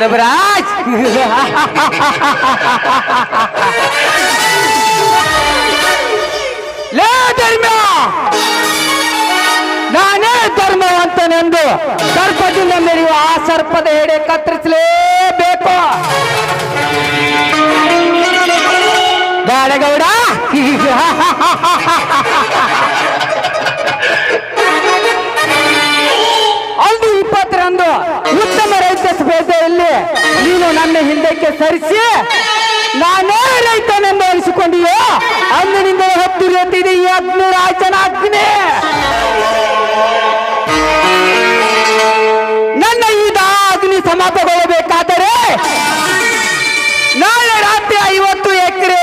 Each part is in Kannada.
ಗರ್ಭರಾಜ್ ಲೇ ಧರ್ಮ! ನಾನೇ ಧರ್ಮವಂತನೆಂದು ಸರ್ಪದಿಂದ ಮೆರೆಯುವ ಆ ಸರ್ಪದ ಎಡೆ ಕತ್ತರಿಸಲೇಬೇಕು. ಗಾಡಗೌಡ ಸರಿಸಿ? ನಾನೇ ರೈತನೆಂದು ಅನಿಸಿಕೊಂಡಿಯೋ, ಅಂದಿನಿಂದ ಹತ್ತು ಈ ಹದಿನೂರು ಆಚನ ಆಗ್ತೀನಿ ನನ್ನ ಈ ದಾಗ್ನಿ ಸಮಾಪಗೊಳ್ಳಬೇಕಾದರೆ ನಾಳೆ ರಾತ್ರಿ ಐವತ್ತು ಎಕರೆ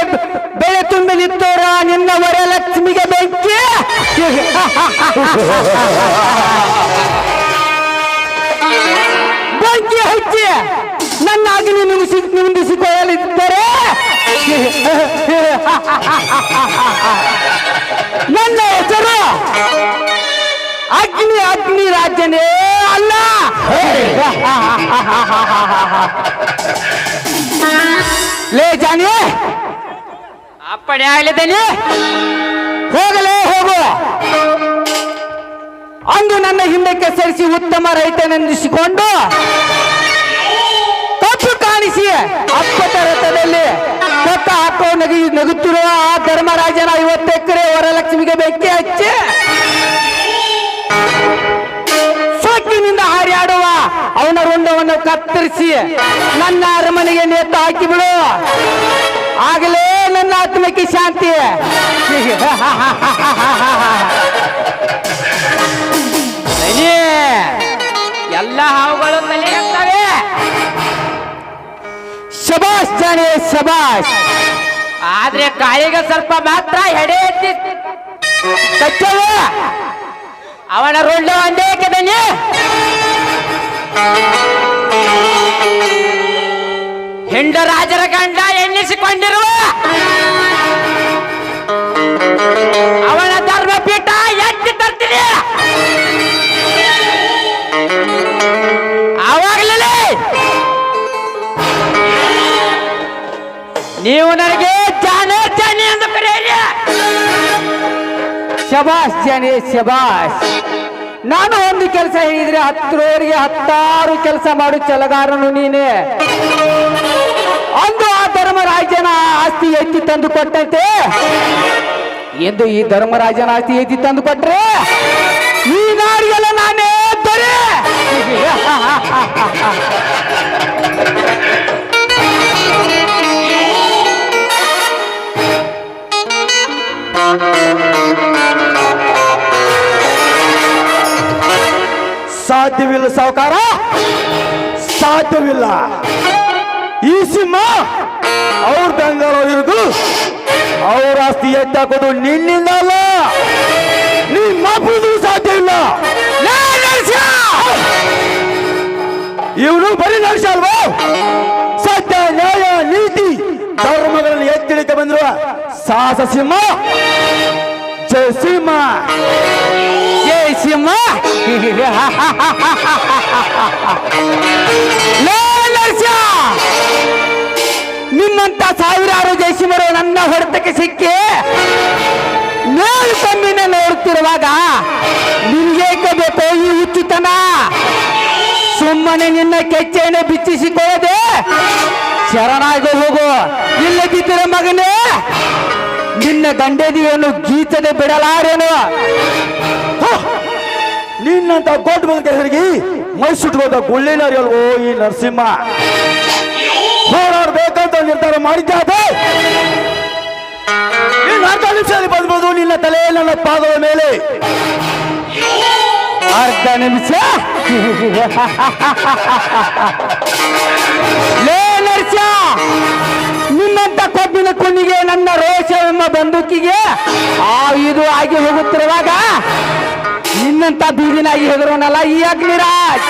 ಬೆಳೆ ತುಂಬಿ ನಿಂತೋರ ನಿನ್ನ ವರಲಕ್ಷ್ಮಿಗೆ ಬೆಂಕಿ. ಬೆಂಕಿ ಹಚ್ಚಿ ನನ್ನ ಅಗ್ನಿ ನಿಮಿಸಿ ರಾಜ್ಯನೇ ಅಲ್ಲ. ಲೇ ಜಾನಿ. ಅಪ್ಪಣೆ ಆಗ್ಲಿದ್ದೇನೆ ಹೋಗಲೇ ಹೋಗು. ಅಂದು ನನ್ನ ಹಿಂದಕ್ಕೆ ಸರಿಸಿ ಉತ್ತಮ ರೈತನೆಂದಿಸಿಕೊಂಡು ತಪ್ಪು ಕಾಣಿಸಿ ಅಪ್ಪಟ ರಥದಲ್ಲಿ ಕೊತ್ತ ಹಾಕೋ ನಗಿ ನಗುತ್ತಿರುವ ಆ ಧರ್ಮರಾಜನ ಐವತ್ತು ಎಕರೆ ವರಲಕ್ಷ್ಮಿಗೆ ಬೆಂಕಿ ಹಚ್ಚಿ ಕತ್ತರಿಸಿ ನನ್ನ ಅರಮನೆಗೆ ನೇತ ಹಾಕಿಬಿಡು. ಆಗಲೇ ನನ್ನ ಆತ್ಮಕ್ಕೆ ಶಾಂತಿ. ಎಲ್ಲ ಹಾವುಗಳು ತಲೆ ಹಾಕ್ತವೆ ಶಬಾಷ್ ಜಾಣಿ, ಶಬಾಷ್. ಆದ್ರೆ ಕಾಯಿಗೆ ಸ್ವಲ್ಪ ಮಾತ್ರ ಹೆಡೆ ಕಚ್ಚವ ಅವನ ರುಂಡ ಒಂದೇ ಕದನಿ. ಹಿಂಡ ರಾಜರ ಗಂಡ ಎನ್ನಿಸಿಕೊಂಡಿರುವ ಅವನ ಧರ್ಮಪೀಠ ಎತ್ತಿ ತರ್ತೀನಿ. ಆವಾಗಲೇ ನೀವು ನನಗೆ ಜಾನ ಜಾನಿ ಎಂದು ಕರೆಯಿರಿ. ಶಬಾಷ್ ಜಾನಿ ನಾನು ಒಂದು ಕೆಲಸ ಹೇಳಿದ್ರೆ ಹತ್ತರವರೆಗೆ ಹತ್ತಾರು ಕೆಲಸ ಮಾಡು ಚಲಗಾರನು ನೀನೇ. ಅಂದು ಆ ಧರ್ಮರಾಜನ ಆಸ್ತಿ ಎತ್ತಿ ತಂದು ಕೊಟ್ಟಂತೆ. ಎಂದು ಈ ಧರ್ಮರಾಜನ ಆಸ್ತಿ ಎತ್ತಿ ತಂದು ಕೊಟ್ರೆ, ಈ ನಾಡಿಗೆಲ್ಲ ನಾನೇ ದೊರೆ ಸಾಧ್ಯವಿಲ್ಲ ಸಾವುಕಾರ? ಸಾಧ್ಯವಿಲ್ಲ. ಈ ಸಿಂಹ ಅವ್ರ ಬೆಂಗಳೂರಿಗು ಅವ್ರ ಆಸ್ತಿ ಎತ್ತಾಕೋದು ನಿನ್ನಿಂದ ಅಲ್ಲ ನಿಮ್ಮ ಅಪ್ಪನಿಗೂ ಸಾಧ್ಯ ಇಲ್ಲ. ಇವನು ಬರೀ ನರ್ಷ ಅಲ್ವಾ? ಸತ್ಯ, ನ್ಯಾಯ, ನೀತಿ, ಧರ್ಮಗಳನ್ನು ಎತ್ತಿಳಿಕೆ ಬಂದಿರುವ ಸಾಹಸ ಸಿಂಹ. ಜಯ ಸಿಂಹ. ನಿಮ್ಮಂತ ಸಾವಿರಾರು ಜೈಸಿಮರು ನನ್ನ ಹೊಡೆತಕ್ಕೆ ಸಿಕ್ಕಿ ಮೇಲ್ಕಮ್ಮಿನ ನೋಡುತ್ತಿರುವಾಗ ನಿನ್ಗೇಕೆ ಬೇಕು ಈ ಹುಚ್ಚುತನ? ಸುಮ್ಮನೆ ನಿನ್ನ ಕೆಚ್ಚೆಯನ್ನು ಬಿಚ್ಚಿಸಿಕೊಳ್ಳದೆ ಶರಣಾಗಿ ಹೋಗು. ಇಲ್ಲದಿದ್ದರೆ ಮಗನೇ, ನಿನ್ನ ಗಂಡದಿಯನ್ನು ಗೀತದೆ ಬಿಡಲಾರೇನು! ನಿನ್ನಂತ ಗೋಟ್ ಬಂದ ಮೈಸೂಟ್ಗೋದ ಗುಳ್ಳಿನರಿ ಅಲ್ವೋ ಈ ನರಸಿಂಹ? ಹೋರಾಡ್ಬೇಕಂತ ನಿರ್ಧಾರ ಮಾಡಿದ್ದಾದೆ ಅರ್ಧ ನಿಮಿಷದಲ್ಲಿ ಬಂದ್ಬೋದು ನಿನ್ನ ತಲೆ, ನನ್ನ ಪಾದದ ಮೇಲೆ. ಅರ್ಧ ನಿಮಿಷ. ಲೇ ನರ್ಸ ನಿನ್ನಂತ ಕೊಬ್ಬಿನ ಕುಣಿಗೆ ನನ್ನ ರೋಷ ಎಂಬ ಬಂದೂಕಿಗೆ ಆ ಇದು ಆಗಿ ಹೋಗುತ್ತಿರುವಾಗ ನಿನ್ನಂತ ಬೀದಿನಾಗಿ ಹೆದರೋನಲ್ಲ ಈ ಅಗ್ನಿರಾಜ್.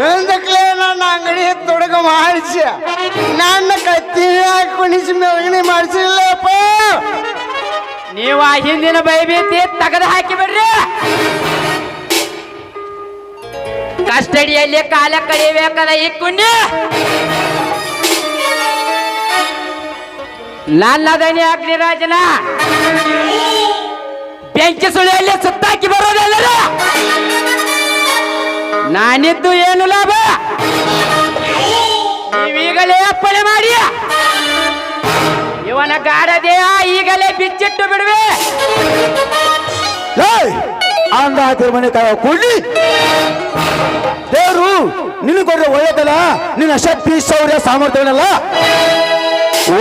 ಹಿಂದಕ್ಲೆ ನನ್ನ ಅಂಗಡಿ ತೊಡಗ ಮಾಡಿಸಿ ನನ್ನ ಕತ್ತಿನ ಕುಣಿಸಿ ಮೆರಗಣೆ ಮಾಡಿಸಿಲ್ಲಪ್ಪ. ನೀವು ಆ ಹಿಂದಿನ ಬೈಬಿದ್ದೆ ತೆಗೆದು ಹಾಕಿ ಬಿಡ್ರಿ ಕಸ್ಟಡಿಯಲ್ಲಿ ಕಾಲ ಕಳಿಬೇಕದ ಈ ಕುಂಡಿ. ನನ್ನದನಿ ಅಗ್ನಿರಾಜನ ಬೆಂಕಿ ಸುಳಿಯಲ್ಲಿ ಸುತ್ತಾಕಿ ಬರೋದೆಲ್ಲರೂ? ನಾನಿದ್ದು ಏನು ಲಾಭ? ನೀವೀಗಲೇ ಅಪ್ಪಣೆ ಮಾಡಿ ಇವನ ಗಾಢ ದೇಹ ಈಗಲೇ ಬಿಚ್ಚಿಟ್ಟು ಬಿಡುವೆ. ಅಂದ ಮನೆ ಕಾಯ ಕೊಡ್ಲಿ. ದೇವರು, ನಿನಗೆ ಕೊಡ್ರೆ ಒಳ್ಳೆದಲ್ಲ? ನಿನ್ನ ಶಕ್ತಿ, ಶೌರ್ಯ, ಸಾಮರ್ಥ್ಯವನ್ನೆಲ್ಲ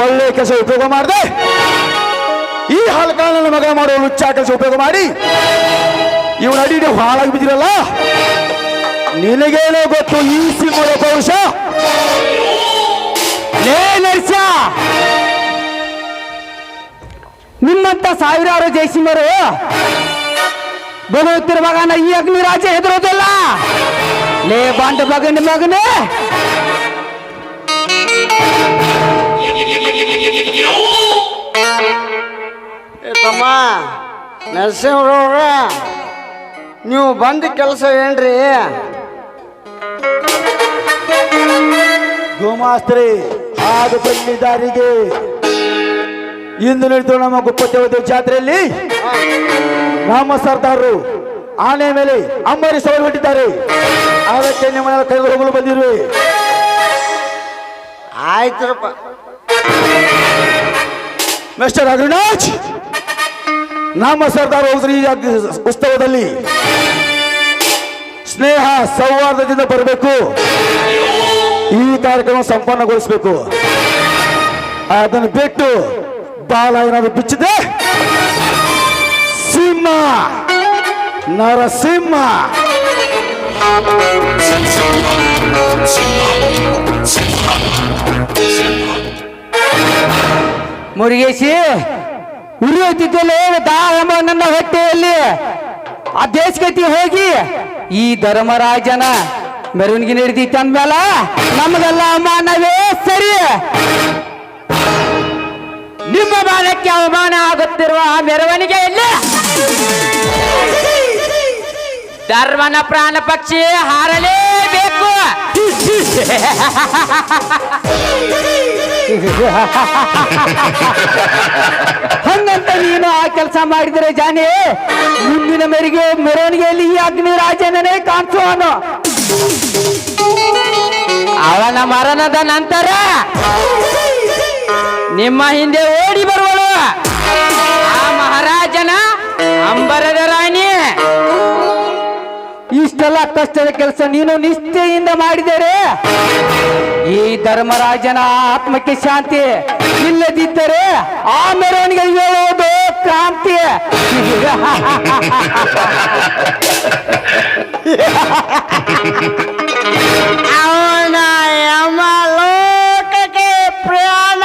ಒಳ್ಳೆ ಕೆಲಸ ಉಪಯೋಗ ಮಾಡಿದೆ. ಈ ಹಾಲಕಾಲನ ಮಗ ಮಾಡೋ ಉಚ್ಚ ಕೆಲಸ ಉಪಯೋಗ ಮಾಡಿ. ಇವನ ಅಡಿ ಹಾಳಾಗಿ ಬಿದ್ದಿರಲ್ಲ? ನಿನಗೇನೋ ಗೊತ್ತು, ಈ ಸಿಂಹದ ಲೇ ನರ್ಸ ನಿಮ್ಮಂತ ಸಾವಿರಾರು ಜಯಸಿಂಹರು ಬರುತ್ತಿರುವಾಗ ಈ ಅಗ್ನಿರಾಜ ಹೆದರೋದಿಲ್ಲ ಲೇ ಬಾಂಡ ಮಗನ, ಮಗನೇ! ತಮ್ಮ, ನರಸಿಂಹರವ್ರ, ನೀವು ಬಂದ ಕೆಲಸ ಏನ್ರಿ? ಗೋಮಾಸ್ತ್ರಿ ಹಾದು ಬನ್ನಿ ದಾರಿಗೆ. ಇಂದು ನಡೆದು ನಮ್ಮ ಗುಪ್ಪದೇವದ ಜಾತ್ರೆಯಲ್ಲಿ ನಮ್ಮ ಸರ್ದಾರರು ಆನೆ ಮೇಲೆ ಅಂಬರಿ ಸವಾರಿ ಬಿಟ್ಟಿದ್ದಾರೆ ಅದಕ್ಕೆ ನಿಮ್ಮನ್ನೆಲ್ಲ ಕೈಗೆ ಹೋಗಲು ಬಂದಿರುವೆ ಆಯ್ತ್ರಪ್ಪ ಮಿಸ್ಟರ್ ಅಗ್ರನಾಜ್ ನಮ್ಮ ಸರ್ದಾರ್ ಹೋಗ್ರಿ ಈ ಉತ್ಸವದಲ್ಲಿ. ಸ್ನೇಹ ಸೌಹಾರ್ದದಿಂದ ಬರಬೇಕು. ಈ ಕಾರ್ಯಕ್ರಮ ಸಂಪನ್ನಗೊಳಿಸಬೇಕು. ಅದನ್ನು ಬಿಟ್ಟು ಬಾಲ ಏನಾದ್ರು ಬಿಚ್ಚಿದೆ ಸಿಂಹ, ನರಸಿಂಹ. ಮುರುಗೇಶಿ ಉರಿಯುತ್ತಿದ್ದಲೇ ಎಂಬ ನನ್ನ ಹೊಟ್ಟೆಯಲ್ಲಿ ಆ ದೇಶಗತಿ ಹೋಗಿ ಈ ಧರ್ಮರಾಜನ ಮೆರವಣಿಗೆ ನಡೆದಿತ್ತು ಅಂದ್ಮೇಲ ನಮಗೆಲ್ಲ ಅವಮಾನವೇ ಸರಿ. ನಿಮ್ಮ ಬಾಲಕ್ಕೆ ಅವಮಾನ ಆಗುತ್ತಿರುವ ಆ ಮೆರವಣಿಗೆಯಲ್ಲಿ ಧರ್ಮನ ಪ್ರಾಣ ಪಕ್ಷಿ ಹಾರಲೇಬೇಕು ಹಂಗಂತ ನೀನು ಆ ಕೆಲಸ ಮಾಡಿದರೆ ಜಾನಿ ಮುಂದಿನ ಮೇರೆಗೆ ಮೆರವಣಿಗೆಯಲ್ಲಿ ಈ ಅಗ್ನಿ ರಾಜನೇ ಕಾಣಿಸುವನು ಅವನ ಮರಣದ ನಂತರ ನಿಮ್ಮ ಹಿಂದೆ ಓಡಿ ಬರುವಳು. ಆ ಮಹಾರಾಜನ ಅಂಬರದ ರಾಣಿ. ಇಷ್ಟೆಲ್ಲ ಕಷ್ಟದ ಕೆಲಸ ನೀನು ನಿಷ್ಠೆಯಿಂದ ಮಾಡಿದರೆ ಈ ಧರ್ಮರಾಜನ ಆತ್ಮಕ್ಕೆ ಶಾಂತಿ ಇಲ್ಲದಿದ್ದರೆ ಆ ಮೆರವಣಿಗೆ ಹೇಳುವುದು ಕ್ರಾಂತಿ. ಅವನ ಯಮ ಲೋಕಕ್ಕೆ ಪ್ರಯಾಣ